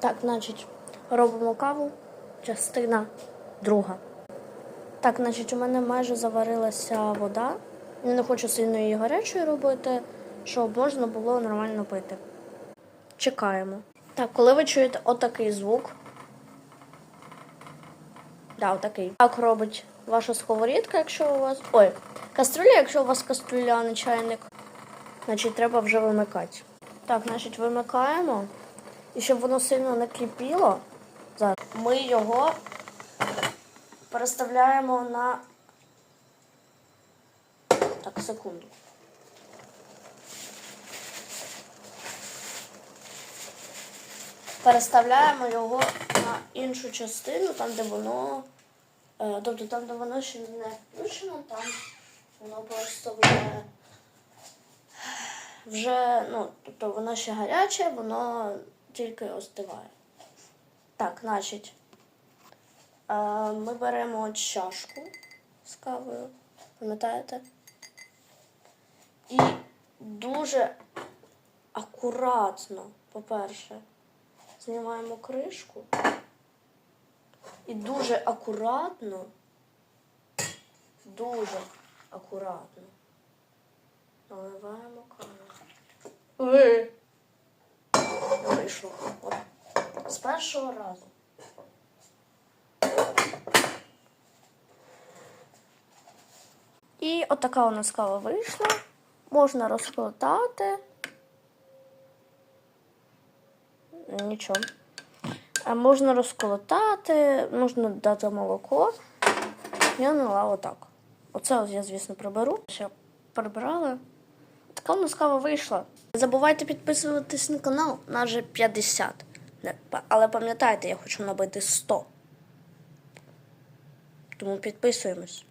Так, значить, робимо каву. Частина друга. Так, значить, у мене майже заварилася вода. Я не хочу сильно її гарячою робити, щоб можна було нормально пити. Чекаємо. Так, коли ви чуєте отакий звук. Да, отакий. Так робить ваша сковорідка, якщо у вас. Ой, каструля, якщо у вас каструля, а не чайник. Значить, треба вже вимикати. Так, значить, вимикаємо. І щоб воно сильно не зараз ми його переставляємо на. Так, секунду. Переставляємо його на іншу частину, там, де воно. е, Тобто там, де воно ще не включено, там воно просто вже вже, ну, тобто воно ще гаряче, воно тільки остиває. Так, значить, е, ми беремо чашку з кавою, пам'ятаєте? І дуже акуратно, по-перше, знімаємо кришку. І дуже акуратно, дуже акуратно наливаємо каву. Ой. Не Вийшло. От. З першого разу. І отака у нас кава вийшла. Можна розкладати. Нічого. Можна розколотати, можна дати молоко. Я налила отак. Оце я, звісно, приберу. Ще прибрала. Така у нас кава вийшла. Не забувайте підписуватись на канал, нас вже 50. Але пам'ятайте, я хочу набити 100. Тому підписуємось.